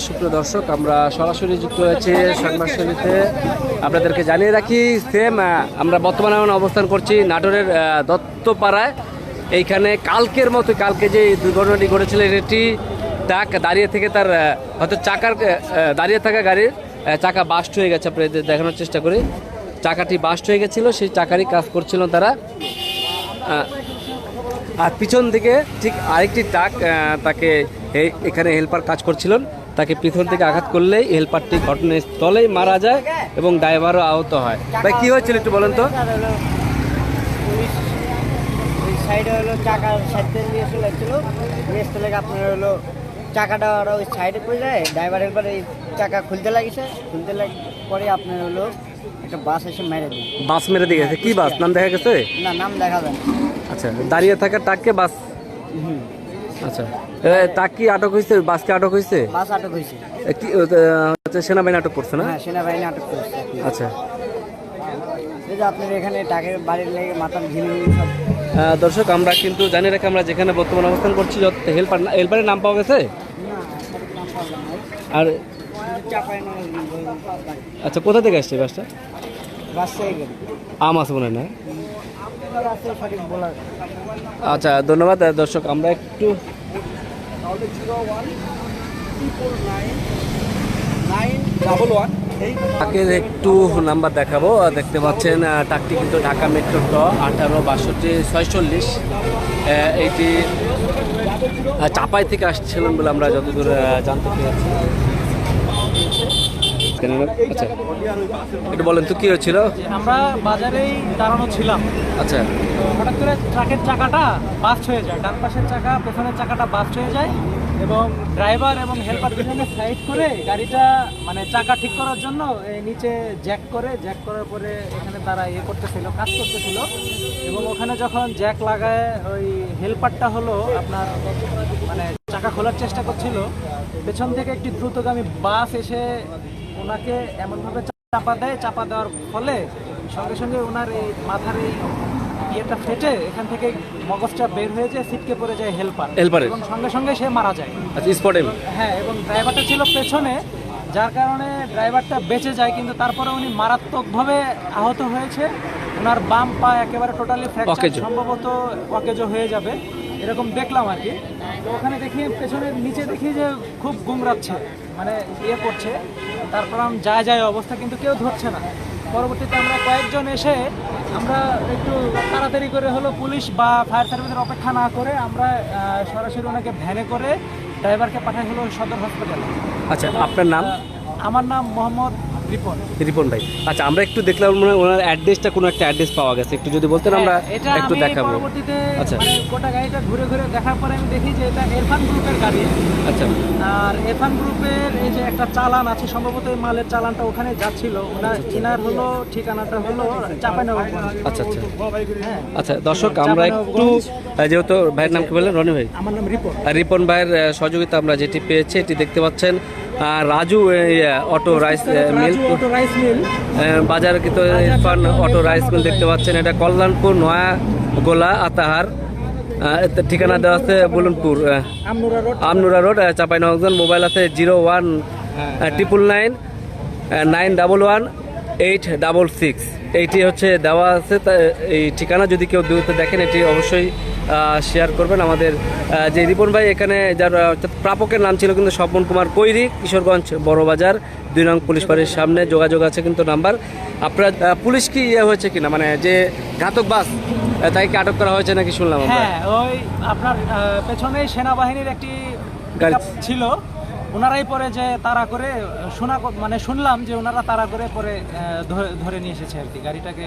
সুপ্রিয় দর্শক, আমরা সরাসরি যুক্ত হয়েছি সংবাদশৈলীতে আপনাদেরকে জানিয়ে রাখি সেম আমরা বর্তমানে এখন অবস্থান করছি নাটোরের দত্তপাড়ায়। এইখানে কালকের মতো, কালকে যে দুর্ঘটনাটি ঘটেছিল এটি টাক দাঁড়িয়ে থেকে তার হয়তো চাকার দাঁড়িয়ে থাকা গাড়ির চাকা বাস্ট হয়ে গেছে, আপনাদের দেখানোর চেষ্টা করি। চাকাটি বাস্ট হয়ে গেছিল, সেই চাকারই কাজ করছিল তারা। আর পিছন থেকে ঠিক আরেকটি ট্রাক তাকে এ- এখানে হেল্পার কাজ করছিলেন। তাকে পিছন থেকে আঘাত করলেই হেল্পারটি ঘটনাস্থলেই মারা যায় এবং ড্রাইভারও আহত হয়। ভাই কি হয়েছিল একটু বলেন তো? আর সাইডে হলো চাকা সাইড থেকে নিয়ে চলে যাচ্ছিল নিয়ে চলে আপনার হলো চাকাটা ওরা ওই সাইডে পড়ে যায় ড্রাইভার এই চাকা খুলতে লাগিছে খুলতে লাগি পরে আপনার হলো একটা বাস এসে মেরে বাস মেরে দিয়ে গেছে। কি বাস? নাম দেখা গেছে? না নাম দেখা যায় আচ্ছা দাঁড়িয়ে থাকা ট্রাককে বাস হুম। আচ্ছা। ট্রাক কি আটক হয়েছে আটক হয়েছে বাস আটক হয়েছে কি সেনাবাহিনী আটক করছে না? হ্যাঁ সেনাবাহিনী আটক করেছে। আচ্ছা। এই যে আপনার এখানে টাকের বাড়ির লেগে মাথার ঝিল সব। দর্শক আমরা কিন্তু জানি রাখি আমরা যেখানে বর্তমানে অবস্থান করছি হেল্পার হেল্পারের নাম পাওয়া গেছে। আর আচ্ছা কোথা থেকে আসছে বাসটা? বাস আম আছে মনে হয় না? আচ্ছা ধন্যবাদ দর্শক আমরা একটু তাকে একটু নাম্বার দেখাবো। দেখতে পাচ্ছেন টাকটি কিন্তু ঢাকা মেট্রো ট আঠারো বাষট্টি ছয়চল্লিশ। এইটি চাপাই থেকে আসছিলেন বলে আমরা যতদূর জানতে পেরেছি। আচ্ছা। একটু বলেন তো কি হয়েছিল? আমরা বাজারেই দাঁড়ানো ছিলাম। আচ্ছা। হঠাৎ করে ট্রাকের চাকাটা বাস্ট হয়ে যায়। ডান পাশের চাকা পেছনের চাকাটা বাস্ট হয়ে যায় এবং ড্রাইভার এবং হেল্পার দুজনে সাইড করে গাড়িটা মানে চাকা ঠিক করার জন্য এই নিচে জ্যাক করে জ্যাক করার পরে এখানে তারা ইয়ে করতেছিল কাজ করতেছিল। এবং ওখানে যখন জ্যাক লাগায় ওই হেল্পারটা হলো আপনার চাকা খোলার চেষ্টা করছিল। পেছন থেকে একটি দ্রুতগামী বাস এসে ওনাকে এমনভাবে চাপা দেয়। চাপা দেওয়ার ফলে সঙ্গে সঙ্গে ওনার এই মাথার এই ইয়েটা ফেটে এখান থেকে মগজটা বের হয়ে যায় সিটকে পড়ে যায় হেল্পার। হেল্পারের? এবং সঙ্গে সঙ্গে সে মারা যায়। আচ্ছা স্পটে হ্যাঁ এবং ড্রাইভারটা ছিল পেছনে যার কারণে ড্রাইভারটা বেঁচে যায় কিন্তু তারপরে উনি মারাত্মকভাবে আহত হয়েছে। ওনার বাম পা একেবারে টোটালি ফ্র্যাকচার সম্ভবত অকেজো হয়ে যাবে। এরকম দেখলাম আর কি। তো ওখানে দেখি পেছনের নিচে দেখি যে খুব গুমরাচ্ছে মানে ইয়ে করছে। তারপর আমি যায় যায় অবস্থা কিন্তু কেউ ধরছে না। পরবর্তীতে আমরা কয়েকজন এসে আমরা একটু তাড়াতাড়ি করে হলো পুলিশ বা ফায়ার সার্ভিসের অপেক্ষা না করে আমরা সরাসরি ওনাকে ভ্যানে করে ড্রাইভারকে পাঠাই হলো সদর হসপিটালে আচ্ছা আপনার নাম? আমার নাম মোহাম্মদ রিপন ভাই। আচ্ছা আমরা একটু দেখলাম মনে ওনার অ্যাড্রেসটা কোনো একটা অ্যাড্রেস পাওয়া গেছে। একটু যদি বলতেন আমরা হ্যাঁ, একটু দেখাবো। আচ্ছা। মানে গোটা গাড়িটা ঘুরে ঘুরে দেখার পরে আমি দেখি যে এটা এরফান গ্রুপের গাড়ি। আচ্ছা। আর এরফান গ্রুপের এই যে একটা চালান আছে সম্ভবত এই মালের চালানটা ওখানে যাচ্ছিল। ওনার ইনার হলো ঠিকানাটা হলো চাপাইনবাবগঞ্জ আচ্ছা আচ্ছা। হ্যাঁ। আচ্ছা দর্শক আমরা একটু যেহেতু ভাইয়ের নাম কি বললেন? রনি ভাই। আমার নাম রিপন। রিপন ভাইয়ের সহযোগিতা আমরা যেটি পেয়েছি এটি দেখতে পাচ্ছেন। রাজু এই, auto rice mill Raju auto rice mill আহ, কিন্তু ইরফান অটো রাইস মিল দেখতে পাচ্ছেন। এটা কল্যাণপুর নয়া গোলা আতাহার। ঠিকানা দেওয়া আছে বুলনপুর আমনুরা রোড। চাপাইনগঞ্জ মোবাইল আছে zero one triple nine nine double one eight double six eighty হচ্ছে দেওয়া আছে এই ঠিকানা যদি কেউ দূরতে দেখেন এটি অবশ্যই শেয়ার করবেন। আমাদের যে রিপন ভাই এখানে যার প্রাপকের নাম ছিল কিন্তু স্বপন কুমার কৈরি কিশোরগঞ্জ বড়বাজার দুই নং পুলিশ বাড়ির সামনে যোগাযোগ আছে কিন্তু নাম্বার। আপনার পুলিশ কি ইয়ে হয়েছে কিনা? মানে যে ঘাতক বাস আহ, তাকে আটক করা হয়েছে নাকি শুনলাম হ্যাঁ ওই আপনার আহ, পেছনেই সেনাবাহিনীর একটি গাড়ি- ছিল। ওনারাই পরে যে তারা করে শোনা মানে শুনলাম যে ওনারা তারা করে পরে ধরে- ধরে নিয়ে এসেছে আর কি। গাড়িটাকে